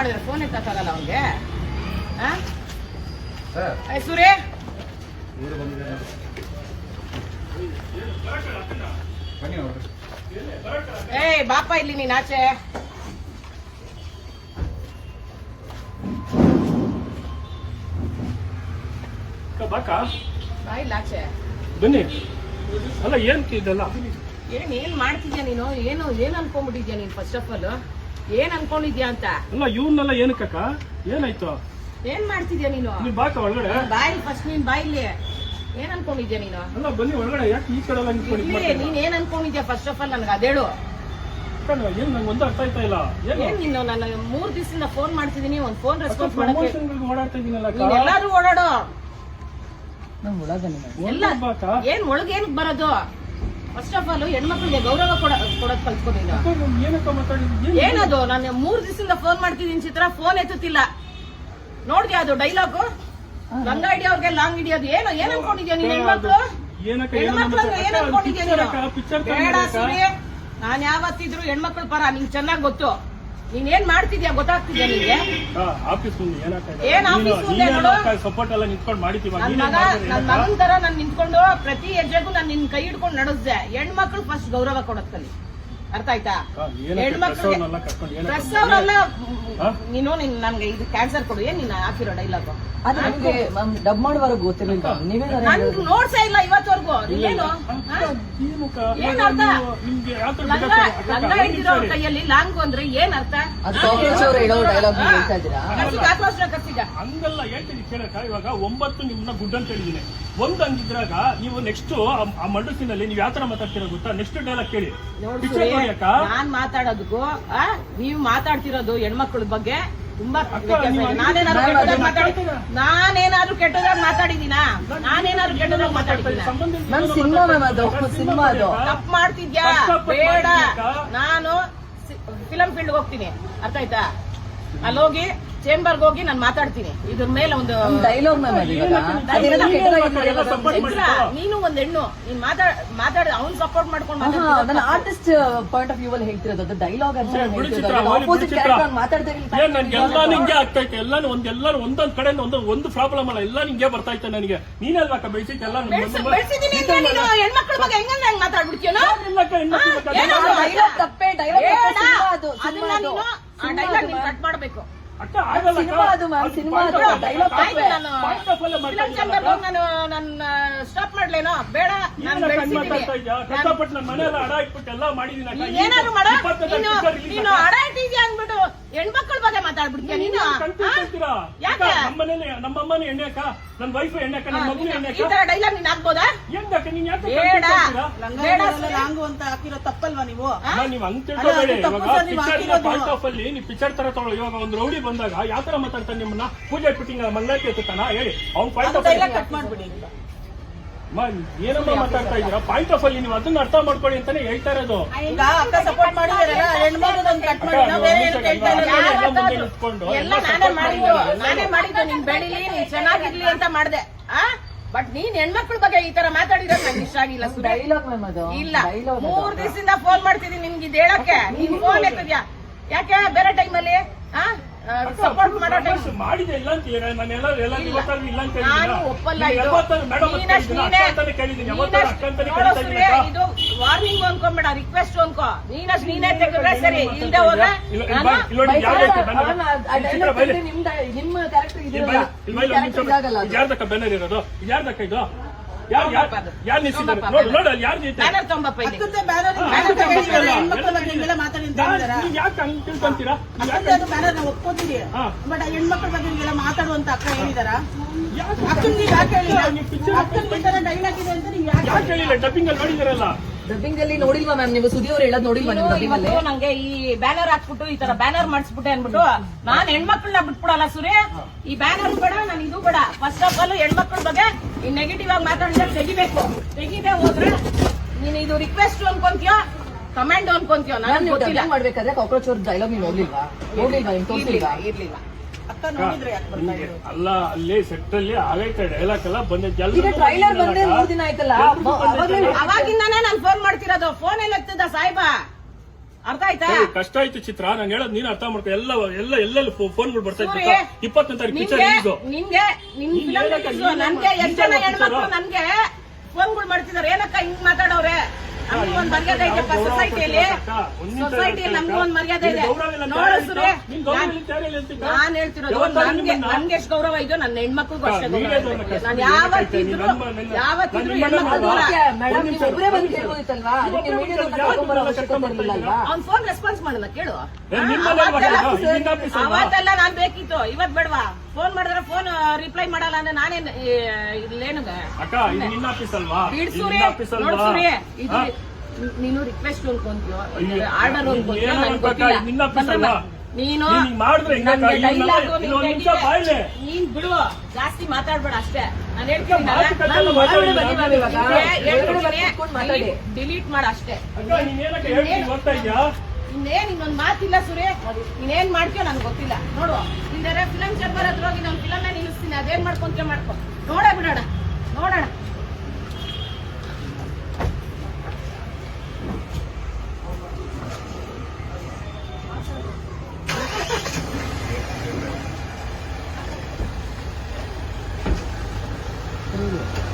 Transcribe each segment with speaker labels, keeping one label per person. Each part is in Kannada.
Speaker 1: ಮಾಡಿದ್ರೆ ಫೋನ್
Speaker 2: ಎತ್ತಾಗಲ್ಲ
Speaker 1: ಅವ್ರಿಗೆ ಸೂರ್ಯ? ಏಯ್ ಬಾಪ ಇಲ್ಲಿ ನೀನ್ ಆಚೆ.
Speaker 3: ಅಕ್ಕ, ಬಾಕ?
Speaker 1: ಬಾ ಆಚೆ.
Speaker 3: ಬನ್ನಿ. ಅಲ್ಲ ಏನ್ ಇದೆಲ್ಲ?
Speaker 1: ಏನ್ ಏನ್ ಮಾಡ್ತಿದ್ಯಾ ನೀನು? ಏನು ಏನ್ ಅನ್ಕೊಂಡ್ಬಿಟ್ಟಿದ್ಯಾ ನೀನ್ ಫಸ್ಟ್ ಆಫ್ ಆಲ್ ಏನ್ ಅನ್ಕೊಂಡಿದ್ಯಾ ಅಂತ?
Speaker 3: ಅಲ್ಲ ಇವನ್ನೆಲ್ಲ ಏನಕ್ಕ ಏನಾಯ್ತು?
Speaker 1: ಏನ್ ಮಾಡ್ತಿದ್ಯಾ ನೀನು?
Speaker 3: ಬಾಕ ಒಳಗಡೆ?
Speaker 1: ಬಾಯಿ ಫಸ್ಟ್ ನೀನ್ ಬಾಯಿಲಿ. ಏನ್ ಅನ್ಕೊಂಡಿದ್ಯಾ ನೀನು?
Speaker 3: ಅಲ್ಲ ಬನ್ನಿ ಒಳಗಡೆ ಯಾಕೆ ಈ ಕಡೆ ಎಲ್ಲ ನಿಂತ್ಕೊಂಡು ಇದ್
Speaker 1: ಇಲ್ಲಿ
Speaker 3: ಮಾಡ್ತೀರಾ?
Speaker 1: ನೀನ್ ಏನ್ ಅನ್ಕೊಂಡಿದ್ಯಾ ಫಸ್ಟ್ ಆಫ್ ಆಲ್ ನನ್ಗೆ ಅದೇಳು?
Speaker 3: ಅಕ್ಕ, ಏನ್ ನಂಗೆ ಒಂದು ಅರ್ಥ ಆಯ್ತಾ ಇಲ್ಲ? ಏನು?
Speaker 1: ಏನ್ ನೀನು ನಾನು ಮೂರ್ ದಿವಸದಿಂದ ಫೋನ್ ಮಾಡ್ತಿದೀನಿ ಒಂದ್ ಫೋನ್ ರೆಸ್ಪಾನ್ಸ್ ಮಾಡಕ್ಕೆ.
Speaker 3: ಪ್ರಮೋಷನ್ಗಳಿಗೆ ಓಡಾಡ್ತಾ ಇದೀನಲ್ಲ ಅಕ್ಕ.
Speaker 1: ನೀನ್ ಎಲ್ಲಾರು ಓಡಾಡೋ. ಎಲ್ಲ
Speaker 3: ಬಾಕ?
Speaker 1: ಏನ್ ಒಳಗೆ ಏನಕ್ ಬರೋದು? ಫಸ್ಟ್ ಆಫ್ ಆಲ್ ಹೆಣ್ಮಕ್ಳಿಗೆ ಗೌರವ ಕೊಡ ಕೊಡೋದ್ ಕಲ್ತ್ಕೊ ನೀನು
Speaker 3: ಅಕ್ಕ, ನಾನ್ ಏನಕ್ಕ ಮಾತಾಡಿದ್ದು ಏನ್
Speaker 1: ಏನದು? ನಾನು ಮೂರ್ ದಿವಸದಿಂದ ಫೋನ್ ಮಾಡ್ತಿದ್ದೀನಿ ಚಿತ್ರ ಫೋನ್ ಎತ್ತುತ್ತಿಲ್ಲ. ನೋಡಿದ್ಯ ಅದು ಡೈಲಾಗು ಲಂಗ ಹಿಡಿಯೋರ್ಗೆ ಲಾಂಗ್ ಹಿಡಿಯೋದು ಏನು ಏನ್ ಅನ್ಕೊಂಡಿದ್ಯಾ ನೀನ್ ಹೆಣ್ಮಕ್ಳು?
Speaker 3: ಏನೋ
Speaker 1: ಹೆಣ್ಮಕ್ಳು ಏನ್ ಅನ್ಕೊಂಡಿದ್ಯಾ ಬೇಡ. ಸೂರ್ಯ ನಾನ್ ಯಾವತ್ತಿದ್ರು ಹೆಣ್ಮಕ್ಳು ಪರ ನಿಂಗ್ ಚೆನ್ನಾಗ್ ಗೊತ್ತು. ನೀನ್ ಏನ್ ಮಾಡ್ತಿದ್ಯಾ? ಗೊತ್ತಾಗ್ತಿದ್ಯಾ ನಿನ್ಗೆ
Speaker 3: ಅಕ್ಕ, ಆಫೀಸ್ ಮುಂದೆ?
Speaker 1: ಏನ್ ಆಫೀಸ್ ಮುಂದೆ ನೋಡು?
Speaker 3: ಸಪೋರ್ಟ್ ಎಲ್ಲ ನಿಂತ್ಕೊಂಡು ಮಾಡಿದ್ದೀವ.
Speaker 1: ನನ್
Speaker 3: ನೀನೇನ್
Speaker 1: ಮಗ ನನ್ ಮಗನ್ ತರ ನಾನ್ ನಿಂತ್ಕೊಂಡು ಪ್ರತಿ ಹೆಜ್ಜೆಗೂ ನಾನು ನಿನ್ ಕೈ ಹಿಡ್ಕೊಂಡು ನಡೆಸ್ದೆ. ಹೆಣ್ಮಕ್ಳು ಫಸ್ಟ್ ಗೌರವ ಕೊಡತ್ತಲ್ಲಿ. ಅರ್ಥ ಆಯ್ತಾ
Speaker 3: ಹೆಣ್ಮಕ್ಳು
Speaker 1: ನೀನು ನಿನ್ ನನ್ಗೆ ಇದು ಕ್ಯಾನ್ಸರ್ ಕೊಡು ಏನ್ ನೀನ್ ಹಾಕಿರೋ ಡೈಲಾಗ್
Speaker 4: ಅದು ನಿಮ್ಗೆ ಡಬ್ ಮಾಡುವಾಗ ಗೊತ್ತಿಲ್ಲ ನೀವೇ
Speaker 1: ನನ್ ನೋಡ್ಸೇ ಇಲ್ಲ ಇವತ್ತವರೆಗೂ. ಏನು ಅರ್ಥ? ಲಂಗ ಹಿಡಿದಿರೋ ಕೈಯಲ್ಲಿ ಲಾಂಗ್ ಅಂದ್ರೆ ಏನ್ ಅರ್ಥ?
Speaker 4: ಅದು ಕಾಕ್ರೋಚ್ ಅವ್ರು ಹೇಳೋ ಡೈಲಾಗ್ ನೀವು ಹೇಳ್ತಾ ಇದ್ದೀರಾ?
Speaker 1: ಕರ್ಸಿಗ ಆಕ್ರೋಶ ಕರ್ಸಿಗ
Speaker 3: ಹಂಗಲ್ಲ ಹೇಳ್ತೀನಿ ಕೇಳಕ್ಕ. ಇವಾಗ ಒಂಬತ್ತು ನಿಮ್ಮನ್ನ ಗುಡ್ ಅಂತ ಹೇಳಿದೀನಿ ಒಂದ್ ಹಂಗಿದ್ರಾಗ ನೀವು ನೆಕ್ಸ್ಟ್ ಆ ಮಂಡಸಿನಲ್ಲಿ ನೀವು ಯಾವ ತರ ಮಾತಾಡ್ತೀರಾ ಗೊತ್ತಾ? ನೆಕ್ಸ್ಟ್ ಡೈಲಾಗ್ ಕೇಳಿ. ಪಿಕ್ಚರ್
Speaker 1: ನಾನ್ ಮಾತಾಡೋದಕ್ಕೂ ಆ, ನೀವು ಮಾತಾಡ್ತಿರೋದು ಹೆಣ್ಮಕ್ಳ ಬಗ್ಗೆ ತುಂಬಾ
Speaker 3: ಅಕ್ಕ,
Speaker 1: ವ್ಯತ್ಯಾಸ ಇದೆ.
Speaker 3: ನೀವು
Speaker 1: ನಾನೇನಾದ್ರು
Speaker 4: ನಾನು
Speaker 1: ಕೆಟ್ಟದಾಗ
Speaker 4: ಅದನ್ನ
Speaker 1: ಮಾತಾಡಿ ನಾನೇನಾದ್ರು ಕೆಟ್ಟದಾಗ ಮಾತಾಡಿದೀನಾ ನಾನೇನಾದ್ರು ಕೆಟ್ಟದಾಗ ಮಾತಾಡಿದ್ದೀನ?
Speaker 3: ಸಂಬಂಧ ಇಲ್ಲ,
Speaker 4: ಮ್ಯಾಮ್ ಸಿನಿಮಾ ಮ್ಯಾಮ್ ಅದು ಸಿನಿಮಾ ಅದು?
Speaker 1: ತಪ್ಪು ಮಾಡ್ತಿದ್ಯಾ?
Speaker 3: ಕಷ್ಟಪಟ್ಟು
Speaker 1: ಬೇಡ.
Speaker 3: ಮಾಡಿದ್ದೀರಾ?
Speaker 1: ನಾನು ಫಿಲಂ ಫೀಲ್ಡ್ ಹೋಗ್ತೀನಿ. ಅರ್ಥ ಆಯ್ತಾ? ಅಲ್ಲೋಗಿ ಚೇಂಬರ್ಗೆ ಹೋಗಿ ನಾನು ಮಾತಾಡ್ತೀನಿ. ಇದ್ರ ಮೇಲೆ ಒಂದು
Speaker 4: ಡೈಲಾಗ್
Speaker 1: ನೀನು ಒಂದ್ ಹೆಣ್ಣು. ನೀನ್ ಮಾತಾಡ್ ಮಾತಾಡ ಅವ್ನ್ ಸಪೋರ್ಟ್ ಮಾಡ್ಕೊಂಡು
Speaker 4: ಆರ್ಟಿಸ್ಟ್ ಪಾಯಿಂಟ್ ಆಫ್ ವ್ಯೂ ಅಲ್ಲಿ ಹೇಳ್ತಿರೋದು. ಅದು ಡೈಲಾಗ್
Speaker 3: ಆಗ್ತಾ ಇತ್ತು ಎಲ್ಲಾನು ಒಂದ್ ಎಲ್ಲಾನು ಒಂದೊಂದ್ ಕಡೆ ಒಂದು ಒಂದು ಪ್ರಾಬ್ಲಮ್ ಅಲ್ಲ. ಎಲ್ಲ ನಿಂಗೆ ಬರ್ತಾ ಇತ್ತು ನನಗೆ. ನೀನ್ ಅಲ್ವಾಕ ಬೆಳೆಸಿಟ್ಟು ಎಲ್ಲ
Speaker 1: ಹೆಣ್ಮಕ್ಳ ಬಗ್ಗೆ ಹೆಂಗಂದ್ರೆ ಹೆಂಗ್ ಮಾತಾಡ್ಬಿಡ್ತೀಯನೋ ಏನೋ
Speaker 4: ಡೈಲಾಗ್ ತಪ್ಪೇ ಡೈಲಾಗ್
Speaker 1: ಬೇಡ.
Speaker 4: ಅದು
Speaker 1: ಅದನ್ನ ನೀನು ಆ ಡೈಲಾಗ್
Speaker 4: ಅದು
Speaker 1: ಕಟ್ ಮಾಡ್ಬೇಕು.
Speaker 3: ಅಕ್ಕ ಆಗಲ್ಲ
Speaker 4: ಸಿನಿಮಾ ಅದು ma'am, ಸಿನಿಮಾ ಅದು, dialogue
Speaker 1: ಆಯ್ತು ನಾನು ಫಿಲಂ ಚೇಂಬರ್ ಹೋಗಿ ನಾನು ನನ್ನ ಸ್ಟಾಪ್ ಮಾಡ್ಲೇನೋ? ಬೇಡ ನಾನು ಬೆಳ್ಸಿದೀನಿ.
Speaker 3: ಕಷ್ಟಪಟ್ಟು ನನ್ನ ಮನೆಯಲ್ಲ ಅಡ ಇಟ್ಬಿಟ್ಟು ಎಲ್ಲ ಮಾಡಿದೀನಿ ಅಕ್ಕ.
Speaker 1: ಏನಾದ್ರು ಮಾಡ. ನೀನು ನೀನು ಅಡ ಇಟ್ಟಿದ್ಯಾ ಅಂದ್ಬಿಟ್ಟು. ಹೆಣ್ಮಕ್ಳ ಬಗ್ಗೆ ಮಾತಾಡ್ಬಿಡ್ತೀಯ ನೀನು ಯಾಕೆ
Speaker 3: ಎಣ್ಣೆ ಅಕ್ಕ ನನ್ನ ವೈಫ್ ಎಣ್ಣೆ ಅಕ್ಕ ನನ್ನ ಮಗನ ಎಣ್ಣೆ
Speaker 1: ಈ
Speaker 3: ಅಕ್ಕ
Speaker 1: ತರ ಡೈಲಾಗ್ ನೀನ್ ಹಾಕ್ಬೋದಾ?
Speaker 3: ಹೆಂಗಕ್ಕ ನೀನ್ ಯಾಕೆ
Speaker 1: ಬೇಡ.
Speaker 3: content
Speaker 1: ಬೇಡ
Speaker 5: ಲಾಂಗು ಅಂತ ಹಾಕಿರೋ ತಪ್ಪಲ್ವಾ ನೀವು?
Speaker 3: ಅಮ್ಮ, ನೀವ್ ಹಂಗ್ ತಿಳ್ಕೊಬೇಡಿ.
Speaker 5: ಅಲ್ಲ, ಅದು ತಪ್ಪು ಸರ್, ನೀವು
Speaker 3: ಪಿಕ್ಚರ್
Speaker 5: ಹಾಕಿರೋದು.
Speaker 3: ಪಾಯಿಂಟ್ ಆಫ್ ಅಲ್ಲಿ ನೀವು ಪಿಕ್ಚರ್ ತರ ತಗೊಳ್ಳೋ. ಇವಾಗ ಒಂದ್ ರೌಡಿ ಬಂದಾಗ ಯಾವ ತರ ಮಾತಾಡ್ತಾನೆ ನಿಮ್ಮನ್ನ? ಪೂಜೆ ಇಟ್ಬಿಟ್ಟಿಂಗ ಮಂಗಳಾರತಿ ಎತ್ತುತ್ತಾನ ಹೇಳಿ. ಅವ್ನ್ ಪಾಯಿಂಟ್ ಆಫ್
Speaker 5: ಡೈಲಾಗ್ ಕಟ್ ಮಾಡ್ಬಿಡಿ.
Speaker 3: ಏನಮ್ಮ ಮಾತಾಡ್ತಾ ಇದೀರಾ ಪಾಯಿಂಟ್ ಆಫ್ ಅಲ್ಲಿ ನೀವು ಅದನ್ನ ಅರ್ಥ ಮಾಡ್ಕೊಳ್ಳಿ ಅಂತಾನೆ ಹೇಳ್ತಾ ಇರೋದು.
Speaker 5: ಈಗ ಅಕ್ಕ ಸಪೋರ್ಟ್ ಕಟ್ ಮಾಡಿ ನಾವು ಬೇರೆ ಏನು ಕೇಳ್ತಾ ಇಲ್ಲ
Speaker 3: ಎಲ್ಲ
Speaker 1: ಯಾರ್
Speaker 3: ಮುಂದೆ
Speaker 1: ಎಲ್ಲ
Speaker 3: ಎಲ್ಲ
Speaker 1: ನಾನೇ ಮಾಡಿದ್ದು.
Speaker 3: ಮಾಡಿದ್ದಾರೆ.
Speaker 1: ನಾನೇ ಮಾಡಿದ್ದು. ನೀನ್ ಬೆಳಿಲಿ ನೀನ್ ಚೆನ್ನಾಗಿರ್ಲಿ ಅಂತ ಮಾಡ್ದೆ. ಆ? ಬಟ್ ನೀನ್ ಹೆಣ್ಮಕ್ಳ ಬಗ್ಗೆ ಈ ತರ ಮಾತಾಡಿದ್ರೆ ನಂಗೆ ಇಷ್ಟ ಆಗಿಲ್ಲ ಸುರೇಶ್
Speaker 4: ಡೈಲಾಗ್ ಮ್ಯಾಮ್ ಅದು.
Speaker 1: ಇಲ್ಲ.
Speaker 4: ಡೈಲಾಗ್
Speaker 1: ಮೂರ್ ದಿವಸದಿಂದ ಫೋನ್ ಮಾಡ್ತಿದೀನಿ ನಿಮ್ಗೆ ಇದು ಹೇಳಕ್ಕೆ. ನೀನ್ ಫೋನ್ ಎತ್ತಿದ್ಯಾ? ಯಾಕೆ? ಬೇರೆ ಟೈಮಲ್ಲಿ ಸಪೋರ್ಟ್ ಮಾಡೋ ಟೈಮ್
Speaker 3: ಮಾಡಿದೆ ಇಲ್ಲ ಅಂತ ಹೇಳಿ ಎಲ್ಲ. ಇವತ್ತಾದ್ರೂ ಇಲ್ಲ. ಅಂತ
Speaker 1: ನಾನು? ಒಪ್ಪಲ್ಲ ಇದು. ನೀನಷ್ಟ್? ನೀನೇ- ನೋಡು ಸುರೇ, ವಾರ್ನಿಂಗ್ ಅನ್ಕೊಂಬೇಡ ರಿಕ್ವೆಸ್ಟ್ ಅನ್ಕೋ. ನೀನಷ್ಟು ನೀನೇ ತೆಗೆದ್ರೆ ಸರಿ. ಇಲ್ಲದೆ ಹೋದ್ರೆ
Speaker 3: ಇಲ್ಲ, ಇಲ್ಲ,
Speaker 1: ನಾನು
Speaker 3: ಬಾ, ಇಲ್ಲಿ ನೋಡಿ, ಯಾವ್ದು ಐತೆ? banner? ಚಿತ್ರ ಬೈಲಿ.
Speaker 4: ನಿಮ್ಮ ನಿಮ್ಮ ಕ್ಯಾರೆಕ್ಟರ್
Speaker 3: ಇಲ್ಲಿ
Speaker 4: ಇದಿರಲ್ಲ
Speaker 3: ಬೈಲಿ, ಇಲ್ಲಿ ಬೈಲಿ, ಒಂದ್ ನಿಮಿಷ
Speaker 4: ಕ್ಯಾರೆಕ್ಟರ್ ಇದಾಗಲ್ಲ ಅದು.
Speaker 3: ಯಾರ್ದಕ್ಕ ಬೆನ್ನರ್ ಇರೋದು? ಯಾರ್ದಕ್ಕ ಇದು? ಹಾ.
Speaker 5: ಬಟ್ ಹೆಣ್ಮಕ್ಳ ಬಗ್ಗೆ ಮಾತಾಡೋ ಮಾತಾಡುವಂತ ಅಕ್ಕ ಹೇಳಿದಾರ?
Speaker 3: ಯಾಕೆ
Speaker 5: ಅಕ್ಕನ್ ನೀವು ಯಾಕೆ ಹೇಳಿಲ್ಲ? ಅಕ್ಕನ್ ಈ ಡೈಲಾಗ್ ಇದೆ ಅಂತ ನೀವು ಯಾಕೆ
Speaker 3: ಯಾಕೆ ಹೇಳಿಲ್ಲ? ಡಬ್ಬಿಂಗ್ ಅಲ್ಲಿ ನೋಡಿದಿರಲ್ಲ.
Speaker 4: ಡಬ್ಬಿಂಗ್ ಅಲ್ಲಿ ನೋಡಿಲ್ವಾ ಮ್ಯಾಮ್ ನೀವು ಸುದಿ ಅವ್ರು ಹೇಳೋದು ನೋಡಿಲ್ವಾ ನೀವು
Speaker 1: ನೀನು
Speaker 4: ಅಲ್ಲಿ?
Speaker 1: ನಂಗೆ ಈ ಬ್ಯಾನರ್ ಹಾಕ್ಬಿಟ್ಟು ಈ ತರ ಬ್ಯಾನರ್ ಮಾಡಿಸ್ಬಿಟ್ಟೆ ಅನ್ಬಿಟ್ಟು ನಾನ್ ಹೆಣ್ಮಕ್ಳನ್ನ ಬಿಟ್ಬಿಡಲ್ಲ ಸುರೇ. ಈ ಬ್ಯಾನರ್ ಬೇಡ ನಾನು ಇದು ಬೇಡ. ಫಸ್ಟ್ ಆಫ್ ಆಲ್ ಹೆಣ್ಮಕ್ಳ ಬಗ್ಗೆ ಈ ನೆಗೆಟಿವ್ ಆಗಿ ಮಾತಾಡಿದ್ರೆ ತೆಗಿಬೇಕು. ತೆಗಿದೆ ಹೋದ್ರೆ ನೀನು ಇದು ರಿಕ್ವೆಸ್ಟ್ ಅನ್ಕೊಂತೀಯ? ಕಮೆಂಡ್ ಅನ್ಕೊಂತೀಯ?
Speaker 4: ಮ್ಯಾಮ್
Speaker 1: ನನಗೆ
Speaker 4: ನೀವು
Speaker 1: ಗೊತ್ತಿಲ್ಲ.
Speaker 4: ಡಬ್ಬಿಂಗ್ ಮಾಡ್ಬೇಕಾದ್ರೆ ಕಾಕ್ರೋಚ್ ಅವ್ರ ಡೈಲಾಗ್ ನೀವು ನೋಡ್ಲಿಲ್ವಾ? ನೋಡ್ಲಿಲ್ವಾ?
Speaker 1: ಇರ್ಲಿಲ್ಲ.
Speaker 3: ನಿಮ್ಗೆ ಅಲ್ಲ ಅಲ್ಲಿ ಸೆಟ್ ಅಲ್ಲಿ ಆಗೈತೆ ಡೈಲಾಗ್ ಎಲ್ಲ ಬಂದೈತೆ
Speaker 4: ಈಗ ಟ್ರೈಲರ್ ಬಂದೇ ಮೂರ್ ದಿನ ಆಯ್ತಲ್ಲ?
Speaker 1: ಅವಾಗಿಂದಾನೇ ನಾನು ಫೋನ್ ಮಾಡ್ತಿರೋದು. ಫೋನ್ ಎಲ್ಲ ಎತ್ತದ ಸಾಹೇಬ? ಅರ್ಥ ಆಯ್ತಾ?
Speaker 3: ಕಷ್ಟ ಆಯ್ತು ಚಿತ್ರ. ನಾನು ಹೇಳೋದು ನೀನು ಅರ್ಥ ಮಾಡ್ಕೊ. ಎಲ್ಲ ಎಲ್ಲ ಎಲ್ಲೆಲ್ಲ ಫೋನ್ಗಳು ಬರ್ತಾ ಇತ್ತು ಇಪ್ಪತ್ತನೇ ತಾರೀಕು ಪಿಕ್ಚರ್
Speaker 1: ನಿನ್ಗೆ ನಿಮ್ಗೆ ನೀನ್ ನನ್ಗೆ
Speaker 3: ನೀನ್
Speaker 1: ಜನ ಹೆಣ್ಮಕ್ಳು ನನ್ಗೆ ಫೋನ್ಗಳು ಮಾಡ್ತಿದಾರೆ. ಏನಕ್ಕ ಹಿಂಗ್ ಮಾತಾಡವ್ರೆ? ನಮ್ಗೂ ಒಂದ್ ಮರ್ಯಾದೆ
Speaker 3: ಗೌರವ
Speaker 1: ಸೊಸೈಟಿಯಲ್ಲಿ
Speaker 3: ಕೊಡ್ತೀವಿ ಅಕ್ಕ. ಒಂದ್
Speaker 1: ಸೊಸೈಟಿಯಲ್ಲಿ
Speaker 3: ಇರ್ತೀವಿ
Speaker 1: ಒಂದ್ ಮರ್ಯಾದೆ ಇದೆ. ನೋಡು ಸುರೇ?
Speaker 3: ನೀನ್
Speaker 1: ಹೇಳ್ತಿರೋದು ನನ್ಗೆ ನನ್ಗೆ ಎಷ್ಟು ಗೌರವ ಇದೆಯೋ ನನ್ನ ಹೆಣ್ಮಕ್ಳಿಗೂ ಅಷ್ಟೇ
Speaker 3: ಅಕ್ಕ,
Speaker 1: ಗೌರವ ಇದೆ. ನಾನು
Speaker 3: ಕಷ್ಟ
Speaker 1: ಯಾವತ್ತಿದ್ರು ಯಾವತ್ತಿದ್ರು ಹೆಣ್ಮಕ್ಳು ಅವ್ನ್ ಫೋನ್ ರೆಸ್ಪಾನ್ಸ್ ಮಾಡಲ್ಲ ಕೇಳು? ಅವತ್ತೆಲ್ಲ ನಾನ್ ಬೇಕಿತ್ತು. ಇವತ್ ಬೇಡವಾ? ಫೋನ್ ಮಾಡಿದ್ರೆ ಫೋನ್ ರಿಪ್ಲೈ ಮಾಡಲ್ಲ ಅಂದ್ರೆ ನಾನೇನ್ ಇಲ್ಲೇನು
Speaker 3: ಅಕ್ಕ ಇದು ನಿನ್ನ ಆಫೀಸ್ ಅಲ್ವಾ? ಇದು ನಿನ್ನ ಆಫೀಸ್ ಅಲ್ವಾ?
Speaker 1: ಇದು ನೀನು ರಿಕ್ವೆಸ್ಟ್ ಅನ್ಕೊಂತೀಯೋ ಆರ್ಡರ್ ಅನ್ಕೊಂತೀಯೋ
Speaker 3: ಏನೋ
Speaker 1: ನನ್ಗೆ
Speaker 3: ಅನ್ಕೊಕ್ಕ,
Speaker 1: ಗೊತ್ತಿಲ್ಲ.
Speaker 3: ನಿನ್ನ ಆಫೀಸ್ ಅಲ್ವಾ?
Speaker 1: ನೀನು
Speaker 3: ನೀನ್ ಮಾಡಿದ್ರೆ ಹೆಂಗಕ್ಕ?
Speaker 1: ನನ್ಗೆ
Speaker 3: ಇನ್ನು
Speaker 1: dialogue
Speaker 3: ಇನ್ನು
Speaker 1: ನಿನ್ಗೆ
Speaker 3: ನಿಮಿಷ
Speaker 1: ಹೆಂಗಿದೆ?
Speaker 3: ಬಾಯ್ಲೆ.
Speaker 1: ನೀನ್ ಬಿಡು ಜಾಸ್ತಿ ಮಾತಾಡ್ಬೇಡ ಅಷ್ಟೇ. ನಾನು ಹೇಳ್ತೀನಿ
Speaker 3: ಮಾತುಕತೆಲ್ಲ ಮಾತಾಡಿ
Speaker 4: ಬನ್ನಿ ಮ್ಯಾಮ್ ಇವಾಗ. ಕೂತ್ಕೊಂಡು ಮಾತಾಡಿ.
Speaker 1: ಡಿಲೀಟ್ ಮಾಡ ಅಷ್ಟೇ.
Speaker 3: ಅಕ್ಕ ನೀನ್ ಏನಕ್ಕೆ ಹೇಳ್ತೀನಿ ಬರ್ತಾ ಇದ್ಯಾ
Speaker 1: ಇನ್ನೇನ್ ಇನ್ನೊಂದ್ ಮಾತಿಲ್ಲ ಸುರೇ ಇನ್ನೇನ್ ಮಾಡ್ತೀಯೋ ನನ್ಗೆ ಗೊತ್ತಿಲ್ಲ. ನೋಡು. ನಿಂದರೆ ಫಿಲಂ ಚೇಂಬರ್ ಹತ್ರ ಹೋಗಿ ನಾನು ಫಿಲಮ್ ನಿಲ್ಲಿಸ್ತೀನಿ ಅದೇನ್ ಮಾಡ್ಕೊಂತೀಯ ಮಾಡ್ಕೊ. ನೋಡೇ ಬಿಡೋಣ ನೋಡೋಣ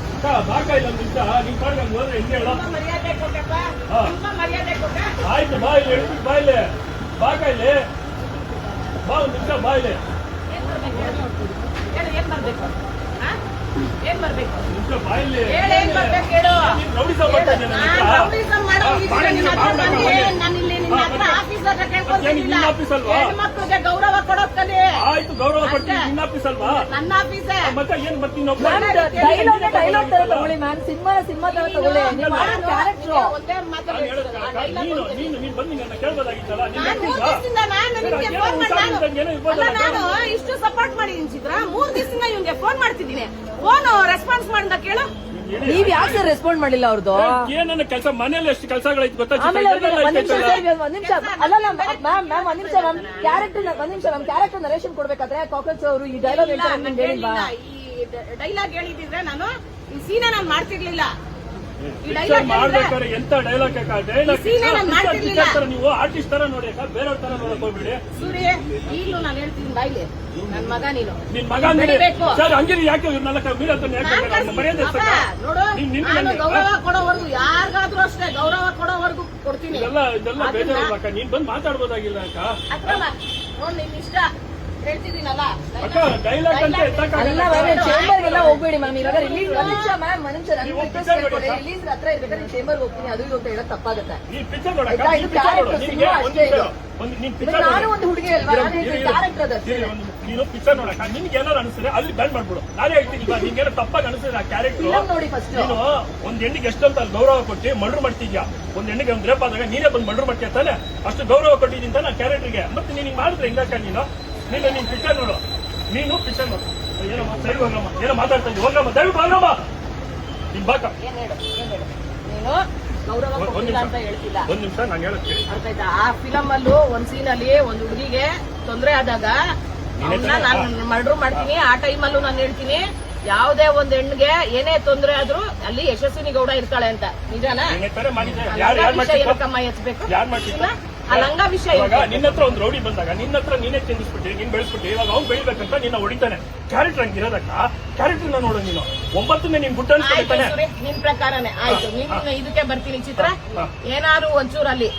Speaker 3: ಅಕ್ಕ ಬಾಕ ಇಲ್ಲ ಒಂದ್ ನಿಮಿಷ ನಿಮ್ ಪಾಡ್ಗೆ ಹಂಗ್ ಹೋದ್ರೆ ಹೆಂಗೆ ಹೇಳ
Speaker 1: ತುಂಬಾ ಮರ್ಯಾದೆ ಕೊಟ್ಟಪ್ಪ
Speaker 3: ಹಾ.
Speaker 1: ತುಂಬಾ ಮರ್ಯಾದೆ ಕೊಟ್ಟ
Speaker 3: ಆಯ್ತು ಬಾ ಇಲ್ಲಿ ಹೇಳ್ತೀನಿ ಬಾ ಇಲ್ಲಿ ಬಾಕ ಇಲ್ಲಿ ಬಾ ಒಂದ್ ನಿಮಿಷ ಬಾ ಇಲ್ಲಿ
Speaker 1: ಏನ್ ಬರ್ಬೇಕು ಹೇಳು ನೋಡ್ತೀನಿ. ಹೇಳು ಏನ್ ಬರ್ಬೇಕು. ಹಾ? ಏನ್ ಬರ್ಬೇಕು?
Speaker 3: ಇಲ್ಲಿ
Speaker 1: ಏನ್ ಬರ್ಬೇಕು ಹೇಳು.
Speaker 3: ನೀನ್ ರೌಡಿಸಂ
Speaker 1: ನಾನ್ ಇಲ್ಲಿ ನಿನ್ನ ಹತ್ರ ಆಫೀಸ್ ಹತ್ರ ಕೇಳ್ಕೊಂತಿಲ್ಲ
Speaker 3: ಆಫೀಸ್ ಅಲ್ವಾ?
Speaker 1: ಹೆಣ್ಮಕ್ಳಿಗೆ ಗೌರವ ಕೊಡೋದ್ ಕಲಿ
Speaker 3: ಆಯ್ತು ಗೌರವ ಕೊಡ್ತೀನಿ. ನಿನ್ನ ಆಫೀಸ್ ಅಲ್ವಾ
Speaker 1: ನನ್ನ ಆಫೀಸೇ.
Speaker 3: ಮತ್ತೆ ಏನ್ ಬರ್ತೀನಿ
Speaker 4: ಡೈಲಾಗ್ ಡೈಲಾಗ್ ತರ ತಗೊಳ್ಳಿ ಮ್ಯಾಮ್ ಸಿನಿಮಾ ಸಿನಿಮಾ ತರ ತಗೊಳ್ಳಿ. ನೀವು ಮಾಡೋ ಕ್ಯಾರೆಕ್ಟರ್
Speaker 1: ಒಂದೇ ಮಾತಲ್ಲಿ
Speaker 3: ನಾನು ನೀನು ನೀನು ನೀನ್ ಬಂದು ನನ್ನ ಕೇಳ್ಬೋದಾಗಿತ್ತಲ್ಲ? ನೀನ್
Speaker 1: ನಾನ್ ನಿಮಗೆ ಫೋನ್ ಮಾಡಿ ನಾನು ಇಷ್ಟು ಸಪೋರ್ಟ್ ಮಾಡಿದೀನಿ ಚಿತ್ರ ಮೂರ್ ದಿವಸದಿಂದ ಇವ್ನಿಗೆ ಫೋನ್ ಮಾಡ್ತಿದ್ದೀನಿ ಫೋನ್ ರೆಸ್ಪಾನ್ಸ್ ಮಾಡಿದ ಕೇಳು
Speaker 4: ನೀವ್ ಯಾಕೆ ಸರ್ ರೆಸ್ಪಾಂಡ್ ಮಾಡಿಲ್ಲ ಅವ್ರದ್ದು
Speaker 3: ಏನನ್ನ ಕೆಲಸ? ಮನೇಲಿ ಎಷ್ಟು ಕೆಲಸಗಳೈತೆ ಗೊತ್ತಾ ಚಿಕ್ಕ
Speaker 4: ಆಮೇಲೆ ಅವ್ರಿಗೆ ಒಂದ್ ನಿಮಿಷ? ಸರ್ ಒಂದ್ ನಿಮಿಷ. ಅಲ್ಲಲ್ಲ ಮ್ಯಾಮ್ ಮ್ಯಾಮ್ ಒಂದ್ ನಿಮಿಷ ನಮ್ ಕ್ಯಾರೆಕ್ಟರ್ ಒಂದ್ ನಿಮಿಷ ನಮ್ ಕ್ಯಾರೆಕ್ಟರ್ ನರೇಷನ್ ಕೊಡ್ಬೇಕಾದ್ರೆ ಕಾಕ್ರೋಚ್ ಅವರು ಈ ಡೈಲಾಗ್
Speaker 1: ಇಲ್ಲ,
Speaker 4: ಹೇಳ್ತಾರೆ
Speaker 1: ನಾನ್
Speaker 4: ನಿಮ್ಗೆ ಹೇಳಿಲ್ವಾ
Speaker 1: ಈ ಡೈಲಾಗ್ ಹೇಳಿದಿದ್ರೆ ನಾನು ಈ ಸೀನ ನಾನು ಮಾಡ್ತಿರ್ಲಿಲ್ಲ.
Speaker 3: ಮಾಡ್ಬೇಕಾದ್ರೆ ಎಂತ ಡೈಲಾಗ್ ಡೈಲಾಗ್ ನೀವು ಆರ್ಟಿಸ್ಟ್ ತರ ನೋಡಿ ಬೇರೆಯವ್ರ ತರ ನೋಡಕ್ ಹೋಗ್ಬಿಡಿ.
Speaker 1: ಈಗಲೂ ನಾನು ಹೇಳ್ತೀನಿ ಬಾಯ್ಲಿ. ನನ್ ಮಗ ನೀನು.
Speaker 3: ನಿನ್ ಮಗ ಸರ್ ಹಂಗಿರಿ ಯಾಕೆ ಇವ್ರನ್ನೆಲ್ಲ ಮೀರ
Speaker 1: ನಾನ್
Speaker 3: ನಾನು
Speaker 1: ಗೌರವ ಕೊಡೋವರೆಗೂ ಯಾರಿಗಾದ್ರೂ ಅಷ್ಟೇ ಗೌರವ ಕೊಡೋವರೆಗೂ ಕೊಡ್ತೀನಿ.
Speaker 3: ಇದೆಲ್ಲ ಇದೆಲ್ಲ ಬೇಜಾರಕ್ಕ ನೀನ್ ಬಂದ್ ಮಾತಾಡ್ಬೋದಾಗಿಲ್ಲ ಅಕ್ಕ?
Speaker 1: ನೋಡ್ ನಿನ್ ಇಷ್ಟ. ಹೇಳ್ತಿದ್ದೀನಲ್ಲ?
Speaker 3: ಅಕ್ಕ ಡೈಲಾಗ್ ಅಂತ
Speaker 4: ಅಲ್ಲ
Speaker 3: ಎತ್ತಕ್ಕಾಗಲ್ಲ
Speaker 4: ಮ್ಯಾಮ್ ಚೇಂಬರ್ಗೆಲ್ಲ ಹೋಗ್ಬೇಡಿ ಮ್ಯಾಮ್ ಇವಾಗ ರಿಲೀಸ್ ನಿಮಿಷ ಮ್ಯಾಮ್
Speaker 3: ಅಕ್ಕ.
Speaker 4: ರಿಲೀಸ್ ಹತ್ರ ಇರ್ಬೇಕಾದ್ರೆ ಚೇಂಬರ್ ಹೋಗ್ತೀನಿ ಅದು ಇದು ಅಂತ ಹೇಳೋದು ತಪ್ಪಾಗುತ್ತೆ.
Speaker 3: ನೀನ್ ಒಂದ್
Speaker 4: ಹುಡುಗಿ ಅಲ್ವಾ? ನಾನು ಕ್ಯಾರೆಕ್ಟರ್ ಅದು
Speaker 3: ನೀನು ಪಿಕ್ಚರ್ ನೋಡಕ ನಿನ್ಗೆ ಏನಾರು ಅನಿಸಿದ್ರೆ ಅಲ್ಲಿ ಬ್ಯಾನ್ ಮಾಡ್ಬಿಡು. ನಾನೇ ಹೇಳ್ತೀನಿ ಇವಾಗ ನಿನ್ಗೆ ಏನೋ ತಪ್ಪಾಗಿ ಅನಿಸಿದ್ರೆ ಆ ಕ್ಯಾರೆಕ್ಟರ್
Speaker 4: ನೋಡಿ ಫಸ್ಟ್
Speaker 3: ನೀನು ಒಂದ್ ಹೆಣ್ಣಿಗೆ ಎಷ್ಟಂತ ಗೌರವ ಕೊಟ್ಟು ಮರ್ಡರ್ ಮಾಡ್ತಿದ್ಯಾ? ಒಂದ್ ಹೆಣ್ಣಿಗೆ ಒಂದ್ ರೇಪ್ ಆದಾಗ ನೀನೇ ಬಂದು ಮರ್ಡರ್ ಮಾಡ್ತೀಯ ತಾನೆ? ಅಷ್ಟು ಗೌರವ ಕೊಟ್ಟಿದ್ದೀನಿ ತಾನೆ ಆ ಕ್ಯಾರೆಕ್ಟರ್ಗೆ ಮತ್ತೆ ನೀನ್ ಮಾಡಿದ್ರೆ ಹೆಂಗಾಕ ನೀನು? ನೀನು ನೀನ್ ಪಿಕ್ಚರ್ ನೋಡು. ನೀನು ಪಿಕ್ಚರ್ ನೋಡು. ಏನಮ್ಮ ಸರಿ ಹೋಗಮ್ಮ ಏನೋ ಮಾತಾಡ್ತಾ ಇದ್ದೀವಿ ಹೋಗ್ರಮ್ಮ. ದಯವಿಟ್ಟು ಹೋಗಮ್ಮ ನೀನ್ ಬಾಕ.
Speaker 1: ಏನ್ ಹೇಳು? ಏನ್ ಹೇಳು? ನೀನು ಗೌರವ ಕೊಟ್ಟಿಲ್ಲ ಅಂತ ಹೇಳ್ತಿಲ್ಲ.
Speaker 3: ಒಂದ್ ನಿಮಿಷ ನಾನು ಕೇಳಿ.
Speaker 1: ಅರ್ಥ ಆಯ್ತಾ ಆ ಫಿಲಮ್ ಅಲ್ಲೂ ಒಂದ್ ಸೀನ್ ಅಲ್ಲಿ ಒಂದ್ ಹುಡುಗಿಗೆ ತೊಂದ್ರೆ ಆದಾಗ ನಾನು ಮರ್ಡರ್ ಮಾಡ್ತೀನಿ. ಆ ಟೈಮಲ್ಲೂ ನಾನು ಹೇಳ್ತೀನಿ. ಯಾವ್ದೇ ಒಂದ್ ಹೆಣ್ಣಿಗೆ ಏನೇ ತೊಂದ್ರೆ ಆದ್ರೂ ಅಲ್ಲಿ ಯಶಸ್ವಿನಿ ಗೌಡ ಇರ್ತಾಳೆ ಅಂತ. ನಿಜಾನ? ವಿಷಯ ಏನಕ್ಕಮ್ಮ
Speaker 3: ಮಾಡ್ತಿದ್ರು
Speaker 1: ಆ ಲಂಗ ವಿಷಯ
Speaker 3: ನಿನ್ನ ಹತ್ರ ಒಂದು ರೌಡಿ ಬಂದಾಗ ನಿನ್ನ ಹತ್ರ ನೀನೇ ತಿನ್ನಿಸ್ಬಿಟ್ಟು ನೀನ್ ಬೆಳೆಸ್ಬಿಟ್ಟು ಇವಾಗ ಅವ್ನು ಬೆಳಿಬೇಕಂತ ನಿನ್ನ ಹೊಡಿತಾನೆ. ಕ್ಯಾರೆಕ್ಟರ್ ಹಂಗಿರೋದಕ್ಕ ಕ್ಯಾರೆಕ್ಟರ್ನ ನೋಡು ನೀನು. ಒಂಬತ್ತನೇ ನೀನ್ ಗುಡ್ಡ ಅನ್ಸ್ಕೊಳ್ತಾನೆ
Speaker 1: ನಿನ್ ಪ್ರಕಾರನೇ. ಆಯ್ತು. ನಿನ್ನ ಇದಕ್ಕೆ ಬರ್ತೀನಿ ಚಿತ್ರ. ಏನಾದ್ರು ಒಂಚೂರಲ್ಲಿ.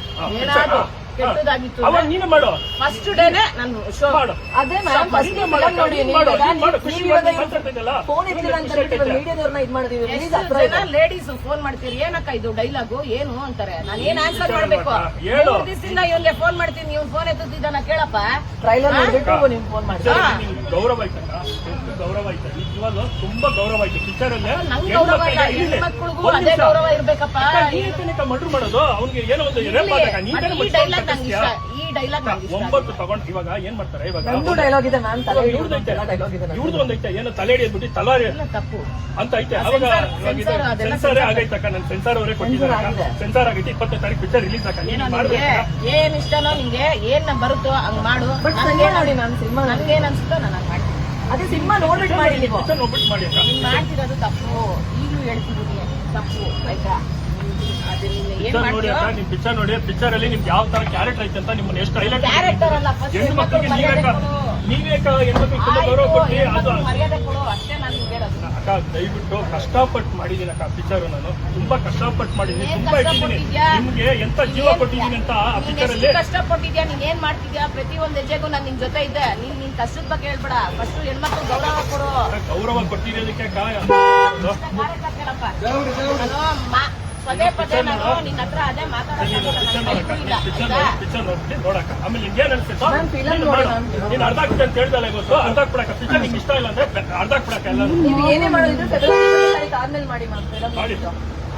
Speaker 1: ಏನಾದ್ರು. ಕೆಟ್ಟದಾಗಿತ್ತು
Speaker 3: ಅವಾಗ ನೀನು ಮಾಡು.
Speaker 1: ಫಸ್ಟ್ ಡೇನೆ ನಾನು ಶೋ
Speaker 3: ಮಾಡು.
Speaker 4: ಅದೇ ಮ್ಯಾಮ್ ಫಸ್ಟ್
Speaker 3: ಮಾಡು,
Speaker 4: ನೋಡಿ
Speaker 3: ಮಾಡು, ಮಾಡು, ಖುಷಿ
Speaker 4: ನೀವು
Speaker 3: ಮಾತಾಡ್ತಿದ್ದಲ್ಲ.
Speaker 4: ಫೋನ್ ಇರ್ಲಿಲ್ಲ ಅಂತ ಹೇಳ್ಬಿಟ್ಟು. ಮೀಡಿಯಾದವ್ರನ್ನ ಇದ್ ಹತ್ರ
Speaker 1: ಜನ ಲೇಡೀಸ್ ಫೋನ್ ಮಾಡ್ತೀರಿ? ಏನಕ್ಕ ಇದು ಡೈಲಾಗು ಏನು ಅಂತಾರೆ? ನಾನು ಏನ್ ಆನ್ಸರ್ ಮಾಡಬೇಕು. ಮೂರ್ ದಿವಸದಿಂದ ಇವನ್ಗೆ ಫೋನ್ ಮಾಡ್ತೀನಿ ನೀವು ಫೋನ್ ಎತ್ತುತ್ತಿದ್ದಾನ ಕೇಳಪ್ಪ.
Speaker 4: ಟ್ರೈಲರ್? ನೋಡ್ಬಿಟ್ಟು ನಿಮ್ಗೆ ಫೋನ್ ಮಾಡಿ
Speaker 3: ಪಿಕ್ಚರ್
Speaker 1: ಹಾ.
Speaker 3: ನಿನ್ಗೆ ಗೌರವ ಆಯ್ತಕ್ಕ ಎಷ್ಟು ಗೌರವ ಆಯ್ತು ನಿಜವಾಗ್ಲೂ ತುಂಬಾ ಗೌರವ ಆಯ್ತು ಟೀಚರ್ ಅಲ್ಲೇ ಮಡ್ರು ಮಾಡೋದು? ಅವ್ನಿಗೆ ಏನೋ ಒಂದು ನೀನ್
Speaker 1: ಡೈಲಾಗ್
Speaker 3: ಒಂಬತ್ತು ತಗೊಂಡ್ ಇವಾಗ ಏನ್ ಮಾಡ್ತಾರೆ? ಇವಾಗ
Speaker 4: ನಂದು ಡೈಲಾಗ್ ಇದೆ ಮ್ಯಾಮ್ ತಲೆ.
Speaker 3: ಇವ್ರದ್ದು ಒಂದೈತೆ ಏನೋ ತಲೆ ಹಿಡಿದ್ಬಿಟ್ಟು ತಲಾರಿ
Speaker 1: ಎಲ್ಲ ತಪ್ಪು.
Speaker 3: ಅಂತ ಐತೆ. ಅವಾಗ
Speaker 1: ಸೆನ್ಸಾರ್-
Speaker 3: ಆಗೈತಕ್ಕ ನನ್ ಸೆನ್ಸಾರ್ ಅವರೇ ಕೊಟ್ಟಿದ್ದಾರೆ. ಸೆನ್ಸಾರ್ ಆಗೈತೆ ಇಪ್ಪತ್ತನೇ ತಾರೀಕು ಪಿಕ್ಚರ್ ರಿಲೀಸ್ ಆಗ ನೀನು
Speaker 1: ನೀನ್
Speaker 3: ಮಾಡ್ಬೇಕು
Speaker 1: ಏನ್ ಇಷ್ಟನೋ ನಿಂಗೆ ಏನ್ ಬರುತ್ತೋ ಹಂಗ್ ಮಾಡು.
Speaker 4: ಬಟ್
Speaker 1: ನನ್ಗೆ
Speaker 4: ಸಿನಿಮಾ ನೋಡಿ ಮ್ಯಾಮ್ ಸಿನಿಮಾ
Speaker 1: ನನ್ಗೇನ್ ಅನ್ಸುತ್ತೋ ನಾನು ಹಂಗ್ ಮಾಡ್ತೀನಿ.
Speaker 4: ಅದೇ ಸಿನಿಮಾ ನೋಡ್ಬಿಟ್ಟು ಮಾಡಿ ನೀವು.
Speaker 3: ಅಕ್ಕ.
Speaker 1: ನೀನ್ ಮಾಡ್ತಿರೋದು ತಪ್ಪು. ಈಗಲೂ ಹೇಳ್ತಿದ್ದೀನಿ ತಪ್ಪು ಆಯ್ತಾ? ನೀನು ಏನ್
Speaker 3: ಪಿಕ್ಚರ್ ನೋಡಿ ಪಿಕ್ಚರ್ ನೋಡಿ. ಪಿಕ್ಚರ್ ಅಲ್ಲಿ ನಿಮ್ಗೆ ಯಾವ ತರ ಕ್ಯಾರೆಕ್ಟರ್ ಐತೆ ಅಂತ ನಿಮ್ಮನ್ನ ಎಷ್ಟು ಹೈಲೈಟ್ ಹೆಣ್ಣು ಮಕ್ಕಳಿಗೆ ನೀವೇ ನೀವೇ ಹೆಣ್ಮಕ್ಳಿಗೆ ತುಂಬಾ ಗೌರವ ಅದು ಅಕ್ಕ ದಯವಿಟ್ಟು ಕಷ್ಟಪಟ್ಟು ಮಾಡಿದೀನಿ ಅಕ್ಕ ಪಿಕ್ಚರ್ ನಾನು. ತುಂಬಾ ಕಷ್ಟಪಟ್ಟು ಮಾಡಿದೀನಿ ತುಂಬಾ ಇಟ್ಟಿದ್ದೀನಿ? ನಿಮ್ಗೆ ಎಂತ ಜೀವ ಕೊಟ್ಟಿದ್ದೀನಿ ಅಂತ ಆ ಪಿಕ್ಚರ್ ಅಲ್ಲಿ?
Speaker 1: ಕಷ್ಟಪಟ್ಟಿದ್ಯಾ? ನೀನ್ ಏನ್ ಮಾಡ್ತಿದ್ಯಾ? ಪ್ರತಿ ಒಂದ್ ಹೆಜ್ಜೆಗೂ ನಾನು ನಿನ್ ಜೊತೆ ಇದ್ದೆ. ನೀನ್ ನಿನ್ ಕಷ್ಟದ ಬಗ್ಗೆ ಹೇಳ್ಬೇಡ. ಫಸ್ಟ್ ಹೆಣ್ಮಕ್ಳು ಗೌರವ ಕೊಡು.
Speaker 3: ಗೌರವ ಕೊಟ್ಟಿರೋದಕ್ಕೆ ಕಾಯ
Speaker 1: ಮಾ- ಪದೇ ಪದೇ ನಾನು ನಿನ್ನ ಹತ್ರ ಅದೇ
Speaker 3: ನೋಡಕ್ಕ. ಆಮೇಲೆ ಅನ್ಸುತ್ತೋ
Speaker 4: ನಾನ್.
Speaker 3: ಅರ್ಧ ಅಂತ ಹೇಳ್ದಲ್ಲ ಅರ್ಧ ಹಾಕ್ಬಿಡಕ್ಕ. ಪಿಕ್ಚರ್ ನಿಂಗೆ ಇಷ್ಟ ಇಲ್ಲ ಅಂದ್ರೆ ಅರ್ಧ ಎಲ್ಲ
Speaker 4: ನೀವು ಏನೇ ಮಾಡೋದಿದ್ರು ಫೆಬ್ರವರಿ ತಾರೀಕು ಆದ್ಮೇಲೆ ಮಾಡಿ
Speaker 3: ಮಾಡಿ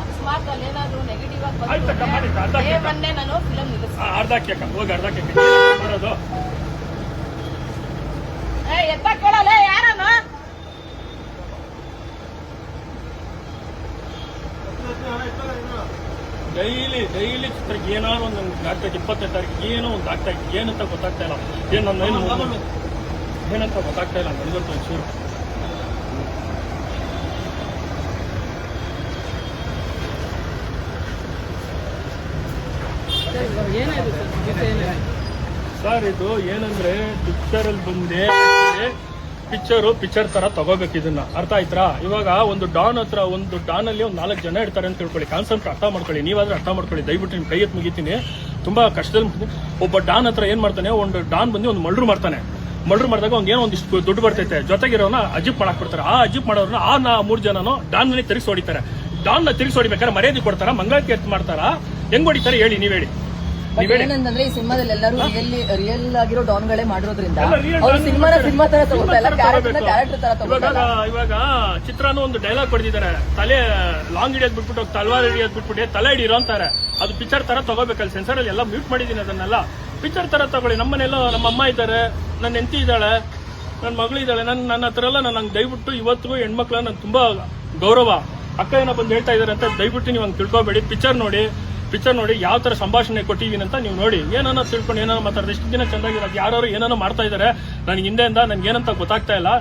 Speaker 1: ಅಕಸ್ಮಾತ್ ಅಲ್ಲಿ ಏನಾದ್ರು ನೆಗೆಟಿವ್ ಆಗಿ ಬಂದ್ರೆ ನಾನು ಫಿಲಮ್ ನಿಲ್ಲಿಸ್ತೀನಿ.
Speaker 3: ಅರ್ಧ ಹೋಗಿ ಅರ್ಧ ಮಾಡೋದು.
Speaker 1: ಏ ಎತ್ತ ಕೇಳಲ್ಲ
Speaker 3: ಡೈಲಿ ಡೈಲಿ ಚಿತ್ರಕ್ಕೆ ಏನಾದ್ರು ಒಂದು ಆಗ್ತಾ ಇಪ್ಪತ್ತನೇ ತಾರೀಕು ಏನೋ ಒಂದು ಆಗ್ತಾ ಇದೆ ಏನಂತ ಗೊತ್ತಾಗ್ತಾ ಇಲ್ಲ. ಏನು ನನ್ನ ಏನು ಏನಂತ ಗೊತ್ತಾಗ್ತಾ ಇಲ್ಲ. ನನಗಂತೂ ಒಂಚೂರು. ಸರ್? ಇದು ಏನಂದ್ರೆ ಪಿಕ್ಚರಲ್ಲಿ ಬಂದೆ ಪಿಕ್ಚರು ಪಿಕ್ಚರ್ ತರ ತಗೋಬೇಕು ಇದನ್ನ. ಅರ್ಥ ಆಯ್ತಾ ಇವಾಗ ಒಂದು ಡಾನ್ ಹತ್ರ ಒಂದು ಡಾನ್ ಅಲ್ಲಿ ಒಂದು ನಾಲ್ಕು ಜನ ಇರ್ತಾರೆ ಅಂತ ತಿಳ್ಕೊಳ್ಳಿ. ಕಾನ್ಸೆಪ್ಟ್ ಅರ್ಥ ಮಾಡ್ಕೊಳ್ಳಿ. ನೀವಾದ್ರೆ ಅರ್ಥ ಮಾಡ್ಕೊಳ್ಳಿ. ದಯವಿಟ್ಟು ನಿಮ್ಮ ಕೈ ಎತ್ತು ಮುಗಿತೀನಿ. ತುಂಬಾ ಕಷ್ಟದಲ್ಲಿ ಒಬ್ಬ ಡಾನ್ ಹತ್ರ ಏನ್ ಮಾಡ್ತಾನೆ? ಒಂದು ಡಾನ್ ಬಂದು ಒಂದು ಮಲ್ಡ್ರು ಮಾಡ್ತಾನೆ. ಮಲ್ಡ್ರು ಮಾಡಿದಾಗ ಅವ್ನಿಗೆ ಏನೋ ಒಂದಿಷ್ಟು ದುಡ್ಡು ಬರ್ತೈತೆ. ಜೊತೆಗಿರೋನ ಅಜಿಪ್ ಮಾಡಕ್ ಬಿಡ್ತಾರೆ. ಆ ಅಜಿಪ್ ಮಾಡೋರ್ನ ಆ ನಾ ಮೂರ್ ಜನನು ಡಾನ್ನಲ್ಲಿ ತಿರುಗಿಸಿ ಹೊಡಿತಾರೆ. ಡಾನ್ನ ತಿರುಗಿಸಿ ಹೊಡಿಬೇಕಾದ್ರೆ ಮರ್ಯಾದೆ ಕೊಡ್ತಾರ? ಮಂಗಳಕ್ಕೆ ಎತ್ತು ಮಾಡ್ತಾರ? ಹೆಂಗ್ ಹೊಡಿತಾರೆ ಹೇಳಿ ನೀವೇಳಿ ಹೇಳಿ.
Speaker 4: ಬಟ್ ಏನಂತಂದ್ರೆ ಈ ಸಿನಿಮಾದಲ್ಲಿ ಎಲ್ಲರೂ ರಿಯಲ್ ರಿಯಲ್ ಆಗಿರೋ ಡಾನ್ಗಳೇ ಮಾಡಿರೋದ್ರಿಂದ ಅವ್ರು ಸಿನಿಮಾನ ಸಿನಿಮಾ ತರ ತಗೋತಾ ಇಲ್ಲ
Speaker 3: ಸಿನಿಮಾ ತರ
Speaker 4: ಕ್ಯಾರೆಕ್ಟರ್
Speaker 3: ತಗೋಬೇಕು.
Speaker 4: ತರ
Speaker 3: ಇವಾಗ
Speaker 4: ತಗೋತಾ
Speaker 3: ಇವಾಗ ಚಿತ್ರಾನು ಒಂದು ಡೈಲಾಗ್ ಕೊಡ್ತಿದ್ದಾರೆ. ತಲೆ ಲಾಂಗ್ ಹಿಡಿಯೋದ್ ಬಿಟ್ಬಿಟ್ಟು ತಲ್ವಾರ್ ಹಿಡಿಯೋದ್ ಬಿಟ್ಬಿಟ್ಟು ತಲೆ ಹಿಡಿರೋ ಅಂತಾರೆ. ಅದು ಪಿಕ್ಚರ್ ತರ ತಗೋಬೇಕಲ್ಲ ಸೆನ್ಸರ್ ಅಲ್ಲಿ ಎಲ್ಲ ಮ್ಯೂಟ್ ಮಾಡಿದೀನಿ ಅದನ್ನೆಲ್ಲ. ಪಿಕ್ಚರ್ ತರ ತಗೊಳ್ಳಿ. ನಮ್ಮನೆಲ್ಲ ನಮ್ಮ ಅಮ್ಮ ಇದ್ದಾರೆ ನನ್ನ ಹೆಂಡತಿ ಇದ್ದಾಳೆ ನನ್ನ ಮಗಳು ಇದ್ದಾಳೆ ನನ್ನ ನನ್ನ ಹತ್ರ ಎಲ್ಲ ನಾನು ದಯವಿಟ್ಟು ಇವತ್ತಿಗೂ ಹೆಣ್ಮಕ್ಳ ನನ್ ತುಂಬಾ ಗೌರವ. ಅಕ್ಕ ಏನೋ ಬಂದು ಹೇಳ್ತಾ ಇದಾರೆ ಅಂತ ದಯವಿಟ್ಟು ನೀವು ಹಂಗೆ ತಿಳ್ಕೊಬೇಡಿ. ಪಿಕ್ಚರ್ ನೋಡಿ. ಪಿಕ್ಚರ್ ನೋಡಿ ಯಾವ ತರ ಸಂಭಾಷಣೆ ಕೊಟ್ಟಿದ್ದೀನಿ ಅಂತ ನೀವು ನೋಡಿ. ಏನೋ ತಿಳ್ಕೊಂಡು ಏನೋ ಮಾತಾಡಿದ್ರೆ ಇಷ್ಟು ದಿನ ಚೆನ್ನಾಗಿರೋದು ಯಾರು ಏನಾನ ಮಾಡ್ತಾ ಇದ್ದಾರೆ ನನಗೆ ಹಿಂದೆಯಿಂದ ನನಗೆ ಏನಂತ ಗೊತ್ತಾಗ್ತಾ ಇಲ್ಲ.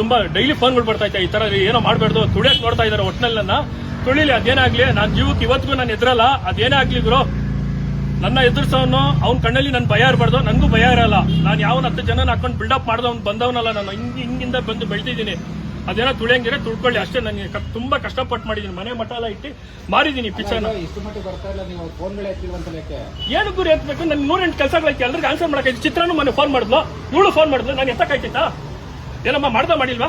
Speaker 3: ತುಂಬಾ ಡೈಲಿ ಫೋನ್ಗಳು ಬರ್ತಾ ಇತ್ತು, ಈ ತರ ಏನೋ ಮಾಡಬಾರ್ದು, ತುಳಿಯಕ್ ನೋಡ್ತಾ ಇದ್ದಾರೆ ಒಟ್ನಲ್ಲಿ ನನ್ನ ತುಳಿಲಿ, ಅದೇನಾಗ್ಲಿ, ನಾನು ಜೀವಕ್ಕೆ ಇವತ್ತಿಗೂ ನಾನು ಎದುರಲ್ಲ ಅದೇನೇ ಆಗ್ಲಿ ಗುರು, ನನ್ನ ಎದುರಿಸೋನು, ಅವ್ನ ಕಣ್ಣಲ್ಲಿ ನನ್ ಭಯ ಇರಬಾರ್ದು, ನನಗೂ ಭಯ ಇರಲ್ಲ. ನಾನು ಯಾವ ಹತ್ತು ಜನ ಹಾಕೊಂಡು ಬಿಲ್ಡಪ್ ಮಾಡ್ದವ್ನು, ಬಂದವನಲ್ಲ ನಾನು, ಹಿಂಗ್ ಹಿಂಗಿಂದ ಬಂದು ಬೆಳೆದಿದ್ದೀನಿ. ಅದೇನೋ ತುಳಿಯಂಗಿದ್ರೆ ತುಳ್ಕೊಳ್ಳಿ. ಅಷ್ಟೇ ನನಗೆ ಕ- ತುಂಬಾ ಕಷ್ಟಪಟ್ಟು ಮಾಡಿದೀನಿ. ಮನೆ ಮಠ ಎಲ್ಲ ಇಟ್ಟು ಮಾರಿದೀನಿ ಪಿಕ್ಚರ್ನ ಏನು ಗುರಿ ಎತ್ತಬೇಕು ನನ್ ನೂರೆಂಟು ಕೆಲಸಗಳೈತಿ. ಎಲ್ರಿಗೂ ಆನ್ಸರ್ ಮಾಡಕ್ಕೆ ಚಿತ್ರನೂ ಮನೆ ಫೋನ್ ಮಾಡಿದ್ಲು. ಇವಳು ಫೋನ್ ಮಾಡಿದ್ಲು. ನಾನು ಎತ್ತಕ್ಕಾಯ್ತಿತ್ತಾ? ಏನಮ್ಮ ಮಾಡ್ದ ಮಾಡಿಲ್ವಾ?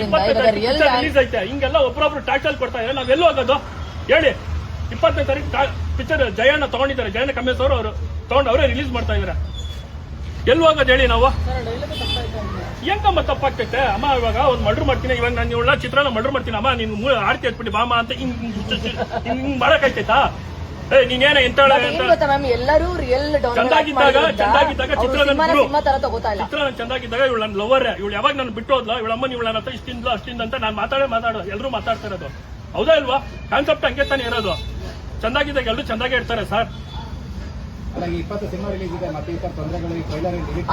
Speaker 3: ಇಪ್ಪತ್ತನೇ ತಾರೀಕು ರಿಲೀಸ್ ಐತೆ. ಹಿಂಗೆಲ್ಲ ಒಬ್ರೊಬ್ರು ಟ್ಯಾಕ್ಸಲ್ ಕೊಡ್ತಾ ಇದ್ದಾರೆ. ನಾವೆಲ್ಲೂ ಹೋಗೋದು. ಹೇಳಿ. ಇಪ್ಪತ್ತನೇ ತಾರೀಕು ಪಿಕ್ಚರ್ ಜಯಣ್ಣ ತಗೊಂಡಿದ್ದಾರೆ. ಜಯಣ್ಣ ಕಮ್ಮಿ ಅವರು ಅವರು ತಗೊಂಡು ಅವರೇ ರಿಲೀಸ್ ಮಾಡ್ತಾ ಇದಾರೆ ಎಲ್ಲಿ ಹೋಗೋದು ಹೇಳಿ ನಾವು? ಹೆಂಗಮ್ಮ ತಪ್ಪಾಗ್ತೈತೆ? ಅಮ್ಮ ಇವಾಗ ಒಂದು ಮರ್ಡರ್ ಮಾಡ್ತೀನಿ ಇವಾಗ ನಾನು ಇವಳ ಚಿತ್ರನ ಮರ್ಡರ್ ಮಾಡ್ತೀನಿ ಅಮ್ಮ ನೀನು ಮೂ ಆರ್ತಿ ಹತ್ಬಿಟ್ಟು ಬಾಮ ಅಂತ ಹಿಂಗ್ ಹಿಂಗ್ ಮಾಡಕ್ಕಾಯ್ತೈತಾ? ಏ ನೀನೇನ
Speaker 4: ಮ್ಯಾಮ್ ಎಲ್ಲರೂ ರಿಯಲ್
Speaker 3: ಚಂದಾಗಿದ್ದಾಗ ಚಂದಾಗಿದ್ದಾಗ ಚಿತ್ರ ನನ್ ಗುರು.
Speaker 4: ಸಿನಿಮಾ ತರ ತಗೋತಾ ಇಲ್ಲ.
Speaker 3: ಚಿತ್ರ ನಾನು ಚಂದಾಗಿದ್ದಾಗ ಇವಳು ನನ್ನ ಲವರ್ ಇವಳು ಯಾವಾಗ ನಾನು ಬಿಟ್ಟು ಹೋದ್ಲ ಇವಳ ಅಮ್ಮನ ಇವಳ ಇಷ್ಟಿಂದ ಅಷ್ಟಿಂದ ಅಂತ ನಾನು ಮಾತಾಡೇ ಮಾತಾಡೋ ಎಲ್ಲರೂ ಮಾತಾಡ್ತಾ ಇರೋದು. ಹೌದಾ ಇಲ್ವಾ? ಕಾನ್ಸೆಪ್ಟ್ ಹಂಗೆ ತಾನೇ ಇರೋದು. ಚಂದಾಗಿದ್ದಾಗ ಎಲ್ಲರೂ ಚಂದಾಗೆ ಇರ್ತಾರೆ ಸರ್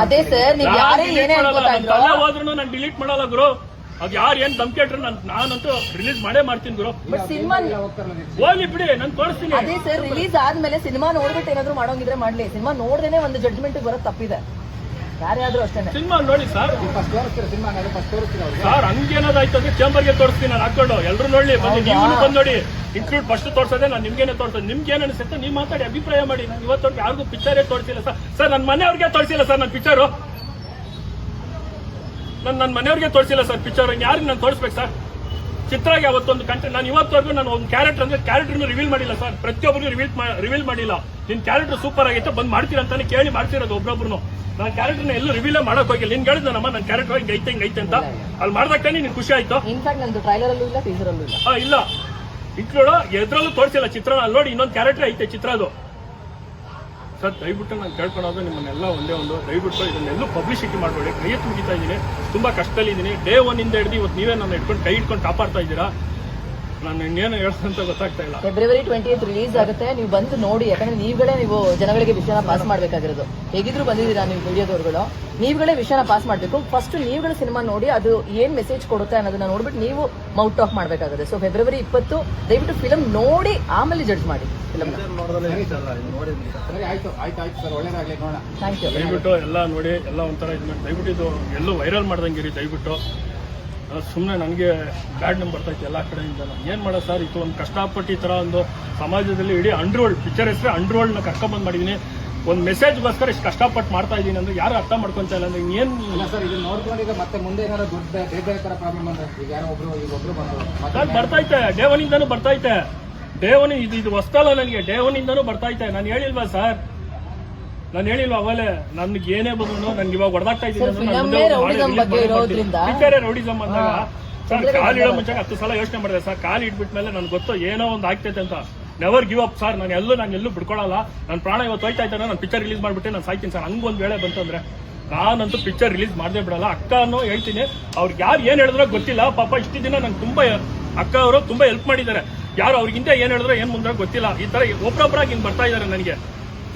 Speaker 4: ಅದೇ ಸರ್ ನೀವು ಯಾರೇ ಏನೇ
Speaker 3: ಹೋದ್ರು ನಾನು ಡಿಲೀಟ್ ಮಾಡಲ್ಲ ಗುರು. ಅದ್ ಯಾರು ಏನ್ ದಮ್ ಇಟ್ರು ನಾನು ನಾನಂತೂ ರಿಲೀಸ್ ಮಾಡೇ ಮಾಡ್ತೀನಿ ಗುರು.
Speaker 4: ಬಟ್ ಸಿನಿಮಾ
Speaker 3: ಹೋಗ್ಲಿ ಬಿಡಿ ನಾನು ತೋರಿಸ್ತೀನಿ.
Speaker 4: ಅದೇ ಸರ್ ರಿಲೀಸ್ ಆದ್ಮೇಲೆ ಸಿನಿಮಾ ನೋಡ್ಬಿಟ್ಟು ಏನಾದ್ರು ಮಾಡೋಂಗಿದ್ರೆ ಮಾಡ್ಲಿ. ಸಿನಿಮಾ ನೋಡ್ದೇನೆ ಒಂದು ಜಡ್ಜ್ಮೆಂಟ್ ಬರೋದು ತಪ್ಪಿದೆ. ಯಾರ್ಯಾದ್ರೂ
Speaker 3: ಸಿನಿಮಾ ನೋಡಿ ಸರ್.
Speaker 2: ನೀವು ಫಸ್ಟ್ ತೋರಿಸ್ತೀರಾ ಸಿನಿಮಾ ಫಸ್ಟ್ ಅವ್ರಿಗೆ?
Speaker 3: ಸರ್ ಆಯ್ತು ಚೇಂಬರ್ಗೆ ತೋರಿಸ್ತೀನಿ ನಾನು ಹಾಕೊಂಡು ಎಲ್ಲರೂ ನೋಡಿ ಬನ್ನಿ ನೀವು ಬಂದ್ ನೋಡಿ. ಇನ್ಕ್ಲೂಡ್ ಫಸ್ಟ್ ತೋರ್ಸೋದೇ ನಾನು ನಿಮ್ಗೇನೆ ತೋರ್ಸೋದು. ನಿಮ್ಗೆ ಏನ್ ಅನಿಸುತ್ತೆ ನೀವು ಮಾತಾಡಿ ಅಭಿಪ್ರಾಯ ಮಾಡಿ. ನಾನು ಇವತ್ತವರೆಗೆ ಯಾರಿಗೂ ಪಿಕ್ಚರೇ ತೋರಿಸಿಲ್ಲ ಸರ್. ಸರ್ ನನ್ನ ಮನೆಯವ್ರಿಗೆ ತೋರಿಸಿಲ್ಲ ಸರ್ ನನ್ನ ಪಿಕ್ಚರು ನಾನು ನನ್ನ ಮನೆಯವ್ರಿಗೆ ತೋರಿಸಿಲ್ಲ ಸರ್ ಪಿಕ್ಚರ್ ಯಾರಿಗೆ ನಾನು ತೋರಿಸ್ಬೇಕು ಸರ್? ಚಿತ್ರಾಗೆ ಅವತ್ತೊಂದು ಕಂಟೆಂಟ್ ನಾನು ಇವತ್ತವರೆಗೂ ನಾನು ಒಂದು ಕ್ಯಾರೆಕ್ಟರ್ ಅಂದ್ರೆ ಕ್ಯಾರೆಕ್ಟರ್ನು ರಿವೀಲ್ ಮಾಡಿಲ್ಲ ಸರ್. ಪ್ರತಿಯೊಬ್ಬರಿಗೂ ರಿವೀಲ್ ರಿವೀಲ್ ಮಾಡಿಲ್ಲ. ನಿನ್ ಕ್ಯಾರೆಕ್ಟರ್ ಸೂಪರ್ ಆಗಿತ್ತು ಬಂದು ಮಾಡ್ತೀರಾ ಅಂತಾನೆ ಕೇಳಿ ಮಾಡ್ತಿರೋದು ಒಬ್ಬೊಬ್ರು ನಾನು ಕ್ಯಾರೆಕ್ಟರ್ನ ಎಲ್ಲೂ ರಿವೀಲ್ ಮಾಡಕ್ ಹೋಗಿಲ್ಲ. ನಿನ್ ಹೇಳಿದ್ ನಮ್ಮ ನನ್ನ ಕ್ಯಾರೆಕ್ಟರ್ ಹೋಗಿ ಐತೆ ಹಿಂಗ್ ಐತೆ ಅಂತ ಅಲ್ಲಿ ಮಾಡ್ದಾಗ ನೀನು ಖುಷಿ ಆಯ್ತು.
Speaker 4: ಇನ್ಫ್ಯಾಕ್ಟ್ ನಂದು ಟ್ರೈಲರ್ ಅಲ್ಲೂ ಇಲ್ಲ ಟೀಸರ್ ಅಲ್ಲೂ ಇಲ್ಲ.
Speaker 3: ಹಾ ಇಲ್ಲ. ಇಟ್ಲೋಡ ಎದ್ರಲ್ಲೂ ತೋರಿಸಿಲ್ಲ ಚಿತ್ರ ಅಲ್ಲಿ ನೋಡಿ ಇನ್ನೊಂದು ಕ್ಯಾರೆಕ್ಟರ್ ಐತೆ ಚಿತ್ರ ಅದು. ಸರ್, ದಯವಿಟ್ಟು ನಾನು ಕೇಳ್ಕೊಳೋದು ನಿಮ್ಮನ್ನೆಲ್ಲ ಒಂದೇ ಒಂದು, ದಯವಿಟ್ಟು ಇದನ್ನೆಲ್ಲೂ ಪಬ್ಲಿಸಿಟಿ ಮಾಡಬೇಡಿ. ಕೈ ತುಂಬಿತಾ ಇದ್ದೀನಿ. ತುಂಬಾ ಕಷ್ಟದಲ್ಲಿದ್ದೀನಿ. ಡೇ ಒನ್ ಇಂದ ಹಿಡಿದು ಇವತ್ತು ನೀವೇ ನನ್ನ ಇಟ್ಕೊಂಡು ಕೈ ಇಟ್ಕೊಂಡು ಕಾಪಾಡ್ತಾ ಇದ್ದೀರಾ? ನಾನು ಇನ್ನೇನು ಹೇಳ್ತಂತ ಗೊತ್ತಾಗ್ತಾ ಇಲ್ಲ.
Speaker 4: ಫೆಬ್ರವರಿ ಟ್ವೆಂಟಿ ರಿಲೀಸ್ ಆಗುತ್ತೆ. ನೀವು ಬಂದು ನೋಡಿ ಯಾಕಂದ್ರೆ ನೀವುಗಳೇ ನೀವು ಜನಗಳಿಗೆ ವಿಷಯನ ಪಾಸ್ ಮಾಡಬೇಕಾಗಿರೋದು. ಹೇಗಿದ್ರು ಬಂದಿದ್ದೀರಾ ನೀವು ವಿಡಿಯೋದವ್ರುಗಳು ನೀವುಗಳೇ ವಿಷಯನ ಪಾಸ್ ಮಾಡಬೇಕು. ಫಸ್ಟ್ ನೀವುಗಳ ಸಿನಿಮಾ ನೋಡಿ ಅದು ಏನ್ ಮೆಸೇಜ್ ಕೊಡುತ್ತೆ ಅನ್ನೋದನ್ನ ನೋಡ್ಬಿಟ್ಟು ನೀವು ಮೌಟ್ ಟಾಕ್ ಮಾಡಬೇಕಾಗುತ್ತೆ. ಸೊ ಫೆಬ್ರವರಿ ಇಪ್ಪತ್ತು ದಯವಿಟ್ಟು ಫಿಲಮ್ ನೋಡಿ ಆಮೇಲೆ ಜಡ್ಜ್ ಮಾಡಿ. ಫಿಲಮ್
Speaker 2: ಸರಿ? ಆಯ್ತು ಆಯ್ತು ಆಯ್ತು ಸರ್. ಒಳ್ಳೇದಾಗ್ಲಿ ನೋಡೋಣ.
Speaker 4: ಥ್ಯಾಂಕ್ ಯು
Speaker 3: ದಯವಿಟ್ಟು ಎಲ್ಲ ನೋಡಿ ಎಲ್ಲ ಒಂಥರ ಇದು ಮಾಡಿ ದಯವಿಟ್ಟು ಇದು ಎಲ್ಲೂ ವೈರಲ್ ಮಾಡ್ದಂಗಿರಿ ದಯವಿಟ್ಟು. ಸುಮ್ಮನೆ ನನಗೆ ಬ್ಯಾಡ್ ನಂಬರ್ ಬರ್ತೈತೆ ಎಲ್ಲ ಕಡೆಯಿಂದ. ಏನು ಮಾಡೋ ಸರ್ ಇದು ಒಂದು ಕಷ್ಟಪಟ್ಟು ಈ ಥರ ಒಂದು ಸಮಾಜದಲ್ಲಿ ಇಡೀ ಅಂಡ್ರೋಲ್ಡ್ ಪಿಕ್ಚರ್ ಹೆಸರು ಅಂಡರ್ ವರ್ಲ್ಡ್ನ ಕರ್ಕೊಂಬಂದು ಮಾಡಿದ್ದೀನಿ ಒಂದು ಮೆಸೇಜ್ಗೋಸ್ಕರ ಇಷ್ಟು ಕಷ್ಟಪಟ್ಟು ಮಾಡ್ತಾ ಇದ್ದೀನಿ ಅಂದ್ರೆ ಯಾರು ಅರ್ಥ ಮಾಡ್ಕೊಂತ ಇಲ್ಲ ಅಂದ್ರೆ ಏನು ಇಲ್ಲ
Speaker 2: ಸರ್ ಇದನ್ನ ನೋಡ್ಕೊಂಡು ಈಗ ಮತ್ತೆ ಮುಂದೆ ಏನಾರ ದೊಡ್ಡ ಬೇರೆ ಬೇರೆ ತರ ಪ್ರಾಬ್ಲಮ್ ಅಂದ್ರೆ ಈಗ ಯಾರೋ ಒಬ್ರು ಈಗ ಒಬ್ರು ಬಂದ್ರು.
Speaker 3: ಬರ್ತೈತೆ ಡೇ ಒನ್ನಿಂದನೂ ಬರ್ತೈತೆ ಡೇ ಒನ್ ಇದು ಇದು ಹೊಸ್ತಲ್ಲ ನನಗೆ. ಡೇ ಬರ್ತಾ ಬರ್ತೈತೆ ನಾನು ಹೇಳಿಲ್ವಾ ಸರ್ ನಾನು ಹೇಳಿಲ್ವಾ ಅವಲೇ ನನ್ಗೆ ಏನೇ ಬಂದ್ರು ನನ್ಗೆ ಇವಾಗ ಹೊಡೆದಾಗ್ತಾ ಇದ್ದೀನಿ ರೌಡಿಸಮ್ ಅಂದಾಗ ಸರ್ ಕಾಲು ಇಡೋ ಮುಂಚೆ ಹತ್ತು ಸಲ ಯೋಚನೆ ಮಾಡಿದೆ ಸರ್ ಕಾಲು ಇಟ್ಬಿಟ್ಮೇಲೆ ನನ್ಗೆ ಗೊತ್ತು ಏನೋ ಒಂದು ಆಗ್ತೈತೆ ಅಂತ. ನೆವರ್ ಗಿವ್ ಅಪ್ ಸರ್ ನಾನು ಎಲ್ಲೂ ನಾನು ಎಲ್ಲೂ ಬಿಡ್ಕೊಳಲ್ಲ ನನ್ನ ಪ್ರಾಣ ಇವತ್ತು ಹೋಯ್ತಾ ಇದ್ದಾನೆ ನಾನು ಪಿಕ್ಚರ್ ರಿಲೀಸ್ ಮಾಡ್ಬಿಟ್ಟೆ ನಾನು ಸಾಯ್ತೀನಿ ಸರ್. ಹಂಗೊಂದು ವೇಳೆ ಬಂತಂದ್ರೆ ನಾನಂತೂ ಪಿಕ್ಚರ್ ರಿಲೀಸ್ ಮಾಡದೇ ಬಿಡಲ್ಲ. ಅಕ್ಕನೂ ಹೇಳ್ತೀನಿ. ಅವ್ರಿಗೆ ಯಾರು ಏನ್ ಹೇಳಿದ್ರೋ ಗೊತ್ತಿಲ್ಲ. ಪಾಪ ಇಷ್ಟು ದಿನ ನಂಗೆ ತುಂಬಾ ಅಕ್ಕ ಅವರು ತುಂಬಾ ಹೆಲ್ಪ್ ಮಾಡಿದ್ದಾರೆ. ಯಾರು ಅವ್ರಿಗಿಂತ ಏನ್ ಹೇಳಿದ್ರೋ ಏನ್ ಮುಂದೆ ಗೊತ್ತಿಲ್ಲ. ಈ ತರ ಒಬ್ಬರೊಬ್ಬರಾಗಿ ಹಿಂಗೆ ಬರ್ತಾ ಇದ್ದಾರೆ ನನಗೆ.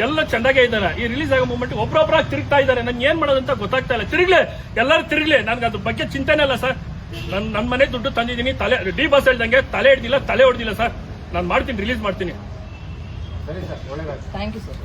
Speaker 3: ಎಲ್ಲ ಚೆನ್ನಾಗೇ ಇದ್ದಾರೆ ಈ ರಿಲೀಸ್ ಆಗೋ ಮೂಮೆಂಟ್ ಒಬ್ರೊಬ್ರಾಗಿ ತಿರುಗ್ತಾ ಇದ್ದಾರೆ. ನನ್ ಏನ್ ಮಾಡೋದಂತ ಗೊತ್ತಾಗ್ತಾ ಇಲ್ಲ. ತಿರುಗ್ಲೆ ಎಲ್ಲರೂ ತಿರುಗ್ಲೆ. ನನ್ಗೆ ಅದ್ರ ಬಗ್ಗೆ ಚಿಂತೆನೇ ಇಲ್ಲ ಸರ್. ನನ್ ನನ್ನ ಮನೆ ದುಡ್ಡು ತಂದಿದ್ದೀನಿ. ತಲೆ ಡಿ ಬಸ್ ಹೇಳ್ದಂಗೆ ತಲೆ ಹಿಡ್ದಿಲ್ಲ ತಲೆ ಹೊಡ್ದಿಲ್ಲ ಸರ್. ನಾನು ಮಾಡ್ತೀನಿ ರಿಲೀಸ್ ಮಾಡ್ತೀನಿ.
Speaker 2: ಸರಿ ಸರ್ ಒಳ್ಳೆ
Speaker 4: ಥ್ಯಾಂಕ್ ಯು ಸರ್.